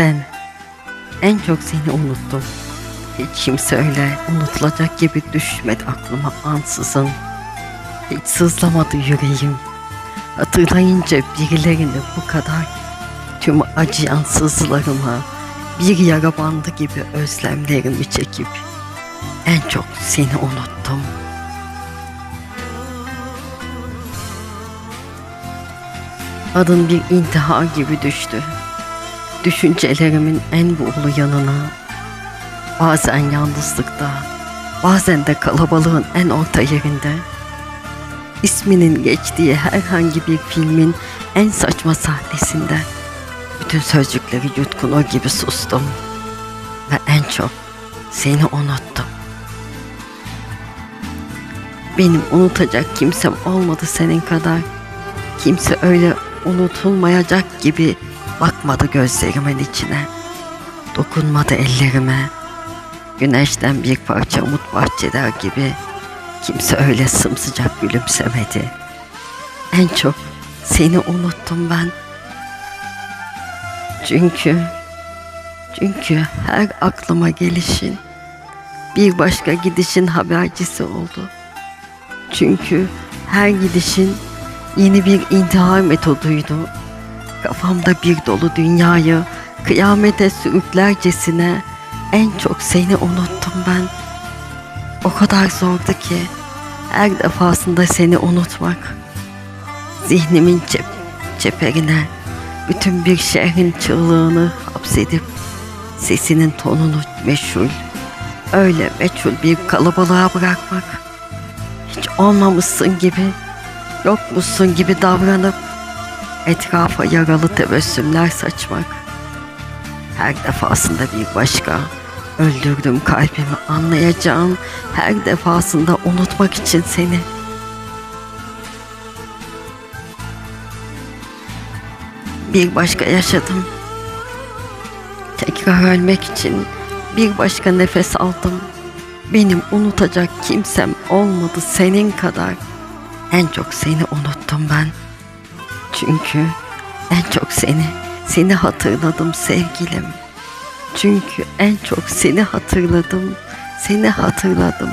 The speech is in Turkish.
Ben en çok seni unuttum. Hiç kimse öyle unutulacak gibi düşmedi aklıma ansızın. Hiç sızlamadı yüreğim. Hatırlayınca birilerini bu kadar tüm acıyan sızılarıma bir yara bandı gibi özlemlerimi çekip en çok seni unuttum. Adın bir intihar gibi düştü. Düşüncelerimin en buğulu yanına. Bazen yalnızlıkta, bazen de kalabalığın en orta yerinde. İsminin geçtiği herhangi bir filmin en saçma sahnesinde bütün sözcükleri yutkunur gibi sustum ve en çok seni unuttum. Benim unutacak kimsem olmadı senin kadar. Kimse öyle unutulmayacak gibi bakmadı gözlerimin içine. Dokunmadı ellerime. Güneşten bir parça umut bahçeler gibi kimse öyle sımsıcak gülümsemedi. En çok seni unuttum ben. Çünkü çünkü her aklıma gelişin bir başka gidişin habercisi oldu. Çünkü her gidişin yeni bir intihar metoduydu. Kafamda bir dolu dünyayı kıyamete sürüklercesine en çok seni unuttum ben. O kadar zordu ki her defasında seni unutmak. Zihnimin cep, çeperine bütün bir şehrin çığlığını hapsedip sesinin tonunu meşhur, öyle meçhul bir kalabalığa bırakmak. Hiç olmamışsın gibi, yokmuşsun gibi davranıp etrafa yaralı tebessümler saçmak. Her defasında bir başka, öldürdüm kalbimi anlayacağım her defasında unutmak için seni. Bir başka yaşadım. Tekrar ölmek için bir başka nefes aldım. Benim unutacak kimsem olmadı senin kadar. En çok seni unuttum ben. Çünkü en çok seni, seni hatırladım sevgilim. Çünkü en çok seni hatırladım, seni hatırladım